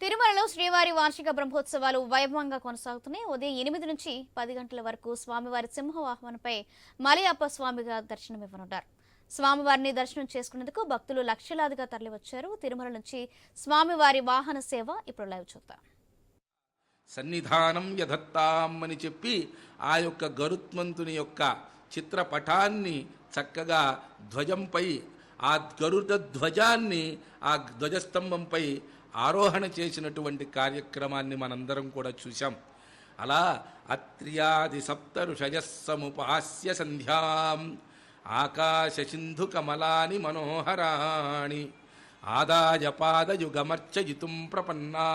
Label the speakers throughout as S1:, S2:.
S1: తిరుమలలో శ్రీవారి వార్షిక బ్రహ్మోత్సవాలు వైభవంగా కొనసాగుతున్నాయి. ఉదయం ఎనిమిది నుంచి పది గంటల వరకు స్వామివారి సింహవాహనంపై మలయప్ప స్వామిగా దర్శనమివ్వనున్నారు. స్వామివారిని దర్శనం చేసుకునేందుకు భక్తులు లక్షలాదిగా తరలివచ్చారు. తిరుమల నుంచి స్వామివారి వాహన సేవ ఇప్పుడు లైవ్ చూద్దాం.
S2: సన్నిధానం యధత్తాం అని చెప్పి ఆ యొక్క గరుత్మంతుని యొక్క చిత్రపటాన్ని చక్కగా ధ్వజంపై ఆ గరుడ ధ్వజాన్ని ఆ ధ్వజస్తంభంపై ఆరోహణ చేసినటువంటి కార్యక్రమాన్ని మనందరం కూడా చూశాం. అలా అత్ర్యాది సప్త ఋషయస్సముపాస్య సంధ్యాం ఆకాశ సింధు కమలాని మనోహరాణి ఆదాయ పాదయుగమర్చయితుం ప్రపన్నా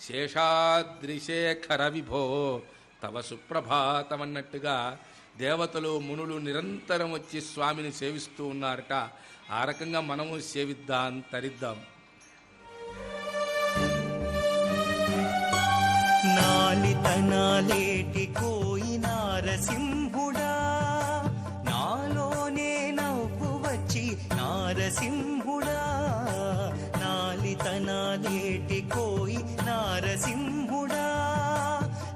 S2: శేషాద్రిశేఖర విభో తవ సుప్రభాతమన్నట్టుగా దేవతలు మునులు నిరంతరం వచ్చి స్వామిని సేవిస్తూ ఉన్నారట. ఆ రకంగా మనము సేవిద్దాం తరిద్దాం.
S3: నాలితనాలేటి కోయి నారసింహుడా నాలోనే నవ్వు వచ్చి నారసింహుడా. నాలితనాలేటి కోయి నారసింహుడా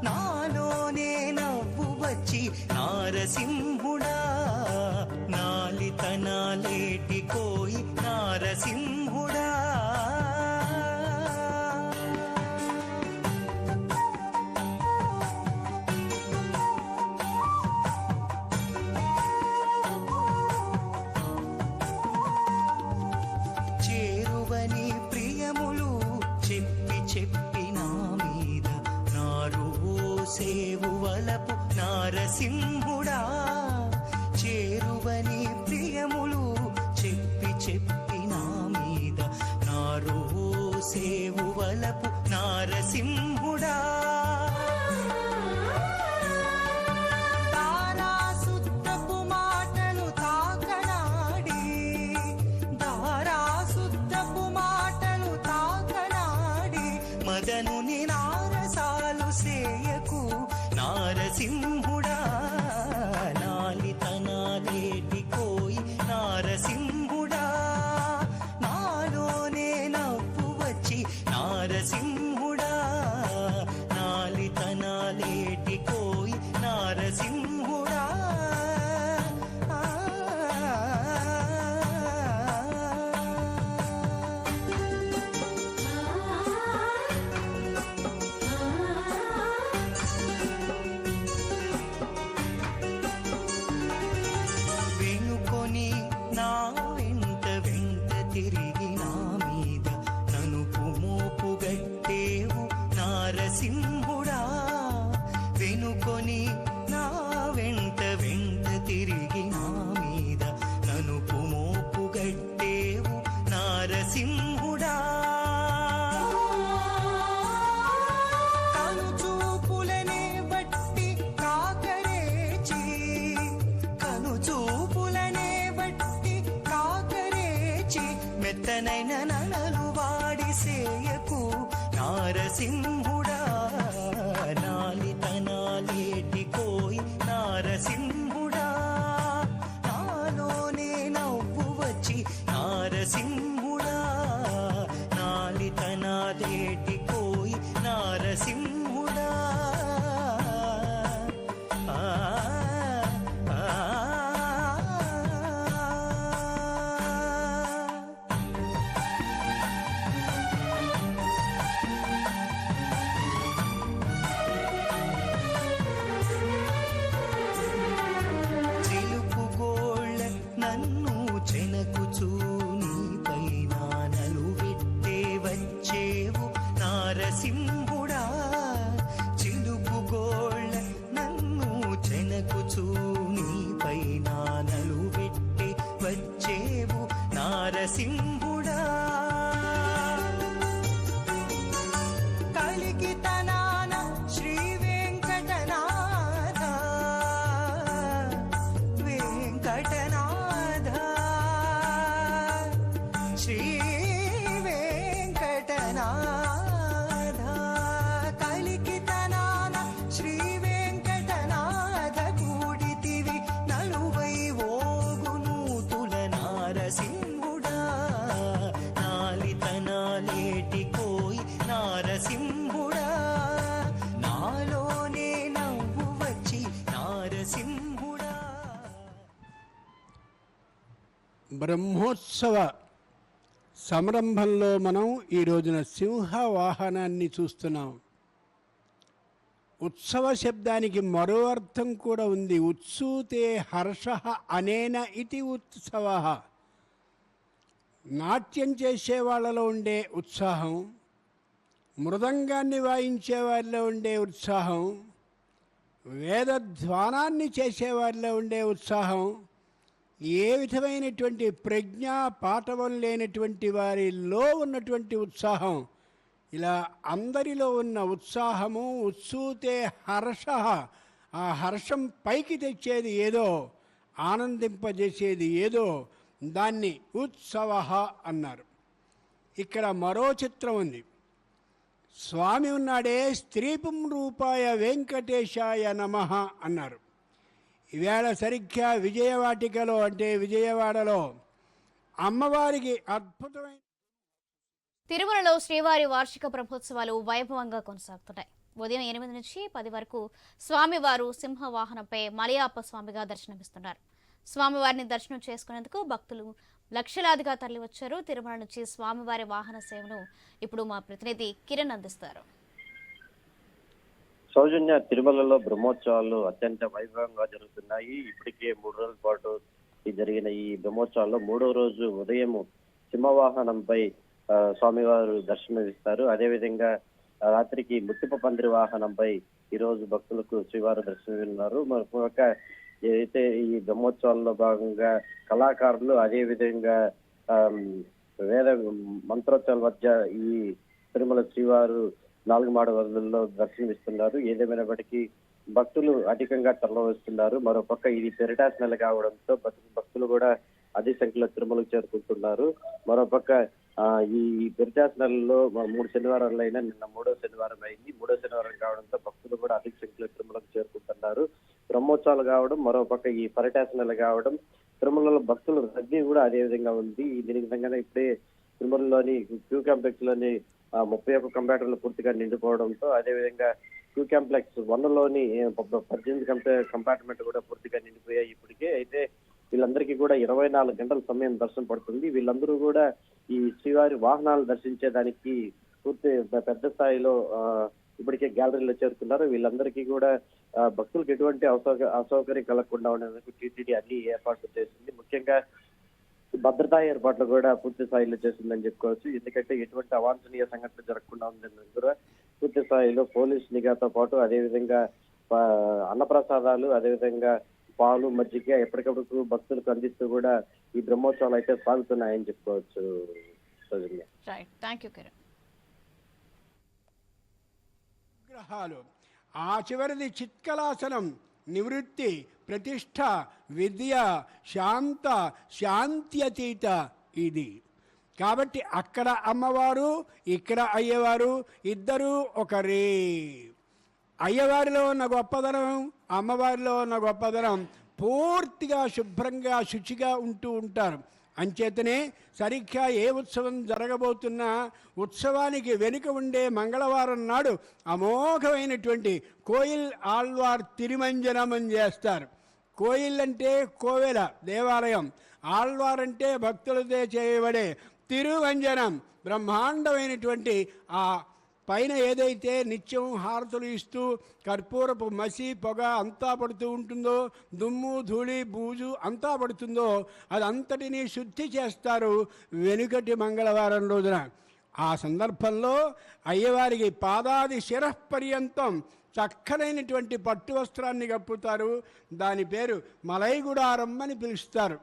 S3: నాలోనే నవ్వు వచ్చి నారసింహుడా. నాలితనాలేటి కోయి నారసింహుడా నారసింహుడా చేరువని ప్రియములు చెప్పి చెప్పి నా మీద. నారు సేవు వలపు నారసింహుడా. పైన నానలు వచ్చేవు. నారసింహ
S4: బ్రహ్మోత్సవ సంరంభంలో మనం ఈ రోజున సింహ వాహనాన్ని చూస్తున్నాం. ఉత్సవ శబ్దానికి మరో అర్థం కూడా ఉంది. ఉత్సూతే హర్ష అనేన ఇది ఉత్సవ. నాట్యం చేసే వాళ్ళలో ఉండే ఉత్సాహం మృదంగాన్ని వాయించే వారిలో ఉండే ఉత్సాహం వేదధ్వానాన్ని చేసేవారిలో ఉండే ఉత్సాహం ఏ విధమైనటువంటి ప్రజ్ఞ పాఠవం లేనటువంటి వారిలో ఉన్నటువంటి ఉత్సాహం ఇలా అందరిలో ఉన్న ఉత్సాహము ఉత్సూతే హర్ష ఆ హర్షం పైకి తెచ్చేది ఏదో ఆనందింపజేసేది ఏదో దాన్ని ఉత్సవ అన్నారు. ఇక్కడ మరో చిత్రం ఉంది. స్వామి ఉన్నాడే స్త్రీపుం రూపాయ వెంకటేశాయ నమ అన్నారు. ఈవేళ సరిగ్గా విజయవాటికలో అంటే విజయవాడలో అమ్మవారికి అద్భుతమైన
S1: తిరుమలలో శ్రీవారి వార్షిక బ్రహ్మోత్సవాలు వైభవంగా కొనసాగుతున్నాయి. ఉదయం ఎనిమిది నుంచి పది వరకు స్వామివారు సింహ వాహనంపై స్వామిగా దర్శనమిస్తున్నారు. స్వామివారిని దర్శనం చేసుకునేందుకు భక్తులు లక్షలాదిగా తరలివచ్చారు. తిరుమల నుంచి స్వామివారి వాహన సేవను ఇప్పుడు మా ప్రతినిధి కిరణ్ అందిస్తారు.
S5: సౌజన్య తిరుమలలో బ్రహ్మోత్సవాలు అత్యంత వైభవంగా జరుగుతున్నాయి. ఇప్పటికే మూడు రోజుల పాటు జరిగిన ఈ బ్రహ్మోత్సవాల్లో మూడో రోజు ఉదయం సింహవాహనంపై స్వామివారు దర్శనమిస్తారు. అదేవిధంగా రాత్రికి ముత్తిప పందిరి వాహనంపై ఈ రోజు భక్తులకు శ్రీవారు దర్శనమిన్నారు మరొక ఏదైతే ఈ బ్రహ్మోత్సవాల్లో భాగంగా కళాకారులు అదే విధంగా వేద మంత్రోత్సవాల మధ్య ఈ తిరుమల శ్రీవారు నాలుగు మాడ వరదల్లో దర్శనమిస్తున్నారు. ఏదేమైనప్పటికీ భక్తులు అధికంగా తరలివస్తున్నారు మరోపక్క ఇది పెరటాస్ నెల కావడంతో భక్తులు కూడా అధిక సంఖ్యలో తిరుమలకు చేరుకుంటున్నారు. మరోపక్క ఈ పెరిటాస్ నెలలో మూడు శనివారాలు అయినా నిన్న మూడో శనివారం అయింది. మూడో శనివారం కావడంతో భక్తులు కూడా అధిక సంఖ్యలో తిరుమలకు చేరుకుంటున్నారు. బ్రహ్మోత్సవాలు కావడం మరోపక్క ఈ పర్యటాస నెల కావడం తిరుమలలో భక్తుల రద్దీ కూడా అదే విధంగా ఉంది. దీని విధంగానే ఇప్పుడే తిరుమలలోని క్యూ కాంప్లెక్స్లోని ముప్పై ఒక్క కంప్యూటర్లు పూర్తిగా నిండిపోవడంతో అదేవిధంగా టూ కాంప్లెక్స్ వన్లోని పద్దెనిమిది కంపే కంపార్ట్మెంట్ కూడా పూర్తిగా నిండిపోయాయి ఇప్పటికే. అయితే వీళ్ళందరికీ కూడా ఇరవై నాలుగు గంటల సమయం దర్శనం పడుతుంది. వీళ్ళందరూ కూడా ఈ శ్రీవారి వాహనాలు దర్శించేదానికి పూర్తి పెద్ద స్థాయిలో ఇప్పటికే గ్యాలరీలో చేరుతున్నారు వీళ్ళందరికీ కూడా భక్తులకు ఎటువంటి అసౌక అసౌకర్యం కలగకుండా ఉండేందుకు టీటీడీ అన్ని ఏర్పాట్లు చేసింది. ముఖ్యంగా భద్రతా ఏర్పాట్లు కూడా పూర్తి స్థాయిలో చేసిందని చెప్పుకోవచ్చు. ఎందుకంటే ఎటువంటి అవాంఛనీయ సంఘటనలు జరగకుండా ఉందని కూడా పూర్తి స్థాయిలో పోలీస్ నిఘాతో పాటు అదేవిధంగా అన్నప్రసాదాలు అదేవిధంగా పాలు మజ్జిగ ఎప్పటికప్పుడు భక్తులకు అందిస్తూ కూడా ఈ బ్రహ్మోత్సవాలు అయితే సాగుతున్నాయని చెప్పుకోవచ్చు
S4: విగ్రహాలు. ఆ చివరిది చిత్కలాసనం నివృత్తి ప్రతిష్ట విద్య శాంత శాంత్యతీత ఇది. కాబట్టి అక్కడ అమ్మవారు ఇక్కడ అయ్యవారు ఇద్దరూ ఒకరే. అయ్యవారిలో ఉన్న గొప్పదనం అమ్మవారిలో ఉన్న గొప్పదనం పూర్తిగా శుభ్రంగా శుచిగా ఉంటూ ఉంటారు. అంచేతనే సరిగ్గా ఏ ఉత్సవం జరగబోతున్నా ఉత్సవానికి వెనుక ఉండే మంగళవారం నాడు అమోఘమైనటువంటి కోయిల్ ఆళ్వార్ తిరుమంజనం చేస్తారు. కోయిల్ అంటే కోవెల దేవాలయం ఆళ్వార్ అంటే భక్తులతో చేయబడే తిరువంజనం బ్రహ్మాండమైనటువంటి ఆ పైన ఏదైతే నిత్యం హారతులు ఇస్తూ కర్పూరపు మసి పొగ అంతా పడుతూ ఉంటుందో దుమ్ము ధూళి బూజు అంతా పడుతుందో అదంతటినీ శుద్ధి చేస్తారు వెనుకటి మంగళవారం రోజున. ఆ సందర్భంలో అయ్యవారికి పాదాది శిరపర్యంతం చక్కనైనటువంటి పట్టు వస్త్రాన్ని కప్పుతారు. దాని పేరు మలైగుడారం అని పిలుస్తారు.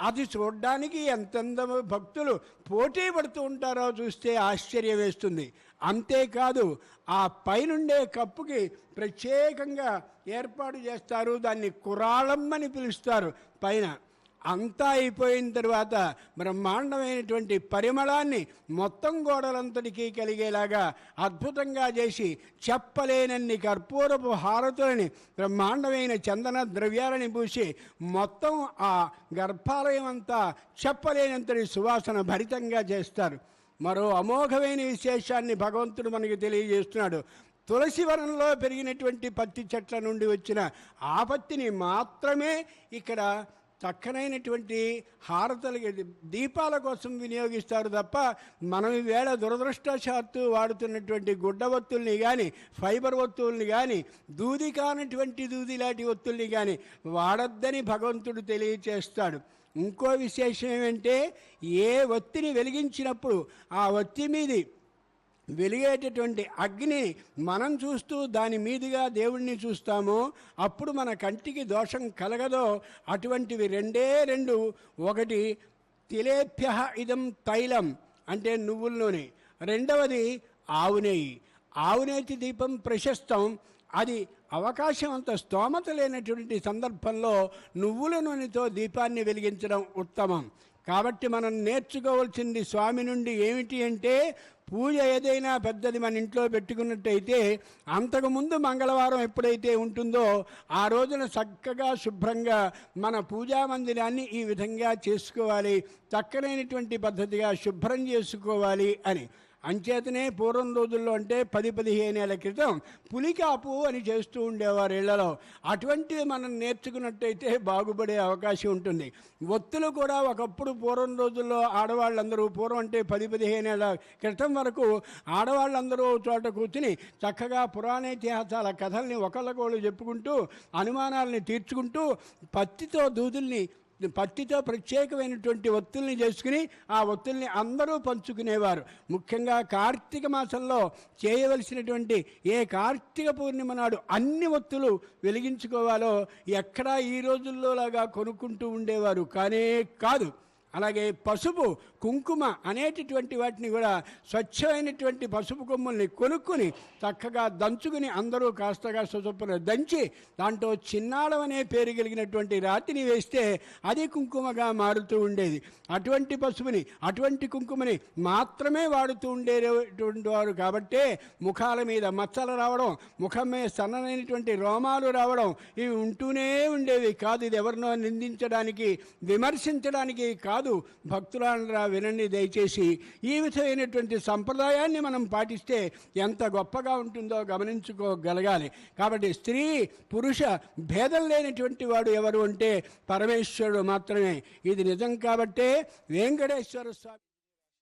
S4: అది చూడ్డానికి ఎంతెంత భక్తులు పోటీ పడుతూ ఉంటారో చూస్తే ఆశ్చర్యం వేస్తుంది అంతేకాదు ఆ పైనుండే కప్పుకి ప్రత్యేకంగా ఏర్పాటు చేస్తారు దాన్ని కురాళం అని పిలుస్తారు. పైన అంతా అయిపోయిన తర్వాత బ్రహ్మాండమైనటువంటి పరిమళాన్ని మొత్తం గోడలంతటికీ కలిగేలాగా అద్భుతంగా చేసి చెప్పలేనన్ని కర్పూరపు హారతులని బ్రహ్మాండమైన చందన ద్రవ్యాలని పూసి మొత్తం ఆ గర్భాలయం అంతా చెప్పలేనంతటి సువాసన భరితంగా చేస్తారు. మరో అమోఘమైన విశేషాన్ని భగవంతుడు మనకి తెలియజేస్తున్నాడు. తులసివనంలో పెరిగినటువంటి పత్తి చెట్ల నుండి వచ్చిన ఆపత్తిని మాత్రమే ఇక్కడ చక్కనైనటువంటి హారతలు దీపాల కోసం వినియోగిస్తారు తప్ప మనం ఈవేళ దురదృష్టశాత్తు వాడుతున్నటువంటి గుడ్డ ఒత్తుల్ని కానీ ఫైబర్ ఒత్తుల్ని కానీ దూది కానటువంటి దూది లాంటి ఒత్తుల్ని కానీ వాడొద్దని భగవంతుడు తెలియచేస్తాడు. ఇంకో విశేషం ఏమంటే ఏ ఒత్తిని వెలిగించినప్పుడు ఆ ఒత్తి మీది వెలిగేటటువంటి అగ్ని మనం చూస్తూ దాని మీదుగా దేవుణ్ణి చూస్తామో అప్పుడు మన కంటికి దోషం కలగదో అటువంటివి రెండే రెండు. ఒకటి తిలేభ్య ఇదం తైలం అంటే నువ్వుల నూనె రెండవది ఆవు నెయ్యి. ఆవునేతి దీపం ప్రశస్తం. అది అవకాశం అంత స్తోమత లేనటువంటి సందర్భంలో నువ్వుల నూనెతో దీపాన్ని వెలిగించడం ఉత్తమం. కాబట్టి మనం నేర్చుకోవాల్సింది స్వామి నుండి ఏమిటి అంటే పూజ ఏదైనా పెద్దది మన ఇంట్లో పెట్టుకున్నట్టయితే అంతకుముందు మంగళవారం ఎప్పుడైతే ఉంటుందో ఆ రోజున చక్కగా శుభ్రంగా మన పూజా మందిరాన్ని ఈ విధంగా చేసుకోవాలి. చక్కనైనటువంటి పద్ధతిగా శుభ్రం చేసుకోవాలి అని. అంచేతనే పూర్వం రోజుల్లో అంటే పది పదిహేను ఏళ్ళ క్రితం పులికాపు అని చేస్తూ ఉండేవారు ఇళ్ళలో. అటువంటివి మనం నేర్చుకున్నట్టయితే బాగుపడే అవకాశం ఉంటుంది. ఒత్తులు కూడా ఒకప్పుడు పూర్వం రోజుల్లో ఆడవాళ్ళందరూ పూర్వం అంటే పది పదిహేను ఏళ్ళ క్రితం వరకు ఆడవాళ్ళందరూ చోట కూర్చుని చక్కగా పురాణ ఇతిహాసాల కథల్ని ఒకళ్ళకొళ్ళు చెప్పుకుంటూ అనుమానాలని తీర్చుకుంటూ పత్తితో దూదుల్ని పత్తితో ప్రత్యేకమైనటువంటి ఒత్తుల్ని చేసుకుని ఆ ఒత్తుల్ని అందరూ పంచుకునేవారు. ముఖ్యంగా కార్తీక మాసంలో చేయవలసినటువంటి ఏ కార్తీక పూర్ణిమ నాడు అన్ని ఒత్తులు వెలిగించుకోవాలో ఎక్కడా ఈ రోజుల్లో లాగా కొనుక్కుంటూ ఉండేవారు. కానే కాదు అలాగే పసుపు కుంకుమ అనేటటువంటి వాటిని కూడా స్వచ్ఛమైనటువంటి పసుపు కొమ్ముల్ని కొనుక్కొని చక్కగా దంచుకుని అందరూ కాస్త కాస్త చొప్పున దంచి దాంట్లో చిన్నాళం అనే పేరు కలిగినటువంటి రాతిని వేస్తే అది కుంకుమగా మారుతూ ఉండేది. అటువంటి పసుపుని అటువంటి కుంకుమని మాత్రమే వాడుతూ ఉండేటువంటి వారు కాబట్టే ముఖాల మీద మచ్చలు రావడం ముఖం మీద సన్ననైనటువంటి రోమాలు రావడం ఇవి ఉంటూనే ఉండేవి. కాదు ఇది ఎవరినో నిందించడానికి విమర్శించడానికి కాదు. భక్తులారా వినండి దయచేసి. ఈ విధమైనటువంటి సంప్రదాయాన్ని మనం పాటిస్తే ఎంత గొప్పగా ఉంటుందో గమనించుకోగలగాలి. కాబట్టి స్త్రీ పురుష భేదం లేనటువంటి వాడు ఎవరు అంటే పరమేశ్వరుడు మాత్రమే. ఇది నిజం కాబట్టే వెంకటేశ్వర స్వామి